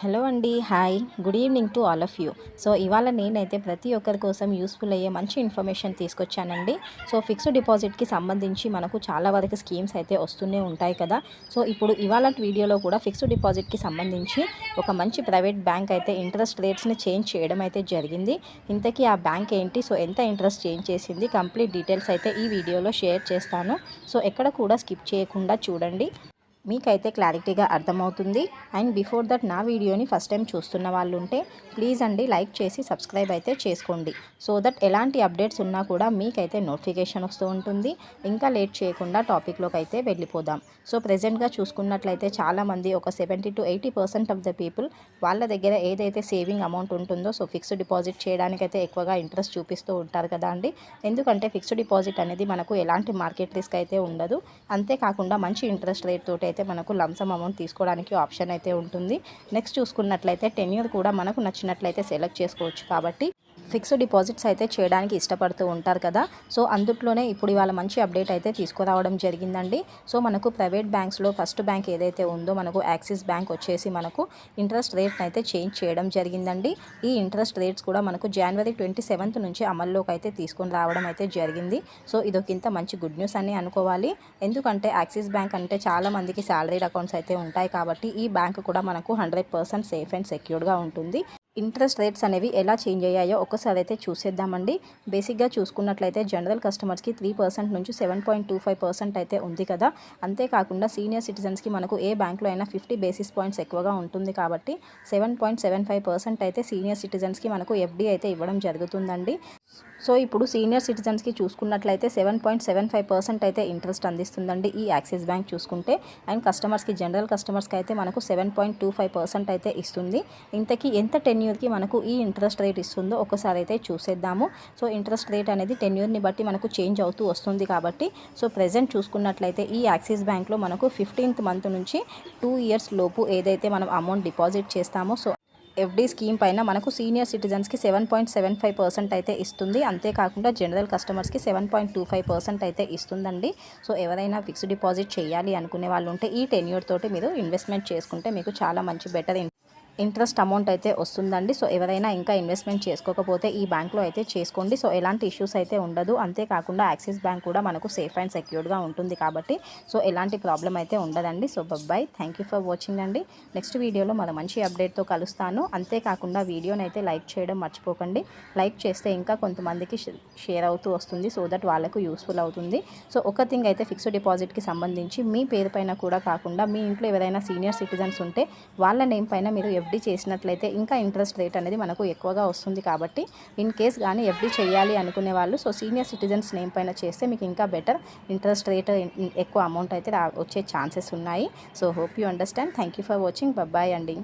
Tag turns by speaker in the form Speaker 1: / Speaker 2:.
Speaker 1: Hello అండి hi. Good evening to all of you. So ఇవాళ నేనైతే ప్రతి ఒక్కరి కోసం యూస్ఫుల్ అయ్యే మంచి ఇన్ఫర్మేషన్ తీసుకొచ్చానండి. సో ఫిక్స్డ్ డిపాజిట్కి సంబంధించి మనకు చాలా వరకు స్కీమ్స్ అయితే వస్తూనే ఉంటాయి కదా. సో ఇప్పుడు ఇవాళ వీడియోలో కూడా ఫిక్స్డ్ డిపాజిట్కి సంబంధించి ఒక మంచి ప్రైవేట్ బ్యాంక్ అయితే ఇంట్రెస్ట్ రేట్స్ని చేంజ్ చేయడం అయితే జరిగింది. ఇంతకీ ఆ బ్యాంక్ ఏంటి? సో ఎంత ఇంట్రెస్ట్ చేంజ్ చేసింది? కంప్లీట్ డీటెయిల్స్ అయితే ఈ వీడియోలో షేర్ చేస్తాను. సో ఎక్కడ కూడా స్కిప్ చేయకుండా చూడండి. మీకైతే క్లారిటీగా అర్థమవుతుంది. అండ్ బిఫోర్ దట్ నా వీడియోని ఫస్ట్ టైం చూస్తున్న వాళ్ళు ఉంటే ప్లీజ్ అండి లైక్ చేసి సబ్స్క్రైబ్ అయితే చేసుకోండి. సో దట్ ఎలాంటి అప్డేట్స్ ఉన్నా కూడా మీకైతే నోటిఫికేషన్ వస్తూ ఉంటుంది. ఇంకా లేట్ చేయకుండా టాపిక్లోకి అయితే వెళ్ళిపోదాం. సో ప్రజెంట్గా చూసుకున్నట్లయితే చాలామంది ఒక seventy to eighty percent of the people వాళ్ళ దగ్గర ఏదైతే సేవింగ్ అమౌంట్ ఉంటుందో సో ఫిక్స్డ్ డిపాజిట్ చేయడానికైతే ఎక్కువగా ఇంట్రెస్ట్ చూపిస్తూ ఉంటారు కదా అండి. ఎందుకంటే ఫిక్స్డ్ డిపాజిట్ అనేది మనకు ఎలాంటి మార్కెట్ రిస్క్ అయితే ఉండదు. అంతేకాకుండా మంచి ఇంట్రెస్ట్ రేట్ తోటి అయితే మనకు లంసమ్ అమౌంట్ తీసుకోవడానికి ఆప్షన్ అయితే ఉంటుంది. నెక్స్ట్ చూసుకున్నట్లయితే టెన్యూర్ కూడా మనకు నచ్చినట్లయితే సెలెక్ట్ చేసుకోవచ్చు కాబట్టి ఫిక్స్డ్ డిపాజిట్స్ అయితే చేయడానికి ఇష్టపడుతూ ఉంటారు కదా. సో అందుట్లోనే ఇప్పుడు ఇవాళ మంచి అప్డేట్ అయితే తీసుకురావడం జరిగిందండి. సో మనకు ప్రైవేట్ బ్యాంక్స్లో ఫస్ట్ బ్యాంక్ ఏదైతే ఉందో మనకు యాక్సిస్ బ్యాంక్ వచ్చేసి మనకు ఇంట్రెస్ట్ రేట్ని అయితే చేంజ్ చేయడం జరిగిందండి. ఈ ఇంట్రెస్ట్ రేట్స్ కూడా మనకు జనవరి ట్వంటీ సెవెంత్ నుంచి అమల్లోకి అయితే తీసుకొని రావడం అయితే జరిగింది. సో ఇదొకింత మంచి గుడ్ న్యూస్ అని అనుకోవాలి. ఎందుకంటే యాక్సిస్ బ్యాంక్ అంటే చాలా మందికి శాలరీడ్ అకౌంట్స్ అయితే ఉంటాయి కాబట్టి ఈ బ్యాంక్ కూడా మనకు హండ్రెడ్ పర్సెంట్ సేఫ్ అండ్ సెక్యూర్డ్గా ఉంటుంది. ఇంట్రెస్ట్ రేట్స్ అనేవి ఎలా చేంజ్ అయ్యాయో ఒకసారి అయితే చూసేద్దామండి. బేసిక్గా చూసుకున్నట్లయితే జనరల్ కస్టమర్స్కి త్రీ పర్సెంట్ నుంచి seven point two five percent అయితే ఉంది కదా. అంతేకాకుండా సీనియర్ సిటిజన్స్కి మనకు ఏ బ్యాంక్లో అయినా ఫిఫ్టీ బేసిస్ పాయింట్స్ ఎక్కువగా ఉంటుంది కాబట్టి seven point seven five percent అయితే సీనియర్ సిటిజన్స్కి మనకు ఎఫ్డీ అయితే ఇవ్వడం జరుగుతుందండి. సో ఇప్పుడు సీనియర్ సిటిజన్స్కి చూసుకున్నట్లయితే seven point seven five percent అయితే ఇంట్రెస్ట్ అందిస్తుందండి ఈ యాక్సిస్ బ్యాంక్ చూసుకుంటే. అండ్ కస్టమర్స్కి జనరల్ కస్టమర్స్కి అయితే మనకు seven point two five percent అయితే ఇస్తుంది. ఇంతకీ ఎంత టెన్యూర్కి మనకు ఈ ఇంట్రెస్ట్ రేట్ ఇస్తుందో ఒకసారి అయితే చూసేద్దాము. సో ఇంట్రెస్ట్ రేట్ అనేది టెన్యూర్ని బట్టి మనకు చేంజ్ అవుతూ వస్తుంది కాబట్టి సో ప్రజెంట్ చూసుకున్నట్లయితే ఈ యాక్సిస్ బ్యాంక్లో మనకు ఫిఫ్టీన్త్ మంత్ నుంచి టూ ఇయర్స్ లోపు ఏదైతే మనం అమౌంట్ డిపాజిట్ చేస్తామో సో ఎఫ్డీ స్కీమ్ పైన మనకు senior సిటిజన్స్కి seven point seven five percent అయితే ఇస్తుంది. అంతేకాకుండా జనరల్ కస్టమర్స్కి seven point two five percent అయితే ఇస్తుందండి. సో ఎవరైనా ఫిక్స్డ్ డిపాజిట్ చేయాలి అనుకునే వాళ్ళు ఉంటే ఈ టెన్యూర్ తోటి మీరు ఇన్వెస్ట్మెంట్ చేసుకుంటే మీకు చాలా మంచి బెటర్ ఇంట్రెస్ట్ అమౌంట్ అయితే వస్తుందండి. సో ఎవరైనా ఇంకా ఇన్వెస్ట్మెంట్ చేసుకోకపోతే ఈ బ్యాంక్లో అయితే చేసుకోండి. సో ఎలాంటి ఇష్యూస్ అయితే ఉండదు. అంతేకాకుండా యాక్సిస్ బ్యాంక్ కూడా మనకు సేఫ్ అండ్ సెక్యూర్డ్గా ఉంటుంది కాబట్టి సో ఎలాంటి ప్రాబ్లం అయితే ఉండదండి. So bye bye thank you for watching అండి. నెక్స్ట్ వీడియోలో మన మంచి అప్డేట్తో కలుస్తాను. అంతేకాకుండా వీడియోని అయితే లైక్ చేయడం మర్చిపోకండి. లైక్ చేస్తే ఇంకా కొంతమందికి షేర్ అవుతూ వస్తుంది. సో దట్ వాళ్ళకు యూస్ఫుల్ అవుతుంది. సో ఒక థింగ్ అయితే ఫిక్స్డ్ డిపాజిట్కి సంబంధించి మీ పేరు పైన కూడా కాకుండా మీ ఇంట్లో ఎవరైనా సీనియర్ సిటిజన్స్ ఉంటే వాళ్ళ నేమ్ పైన మీరు ఎఫ్డీ చేసినట్లయితే ఇంకా ఇంట్రెస్ట్ రేట్ అనేది మనకు ఎక్కువగా వస్తుంది కాబట్టి ఇన్ కేస్ కానీ ఎఫ్డీ చేయాలి అనుకునే వాళ్ళు సో సీనియర్ సిటిజన్స్ నేమ్ పైన చేస్తే మీకు ఇంకా బెటర్ ఇంట్రెస్ట్ రేట్ ఎక్కువ అమౌంట్ అయితే వచ్చే ఛాన్సెస్ ఉన్నాయి. So hope you understand. Thank you for watching. Bye అండి.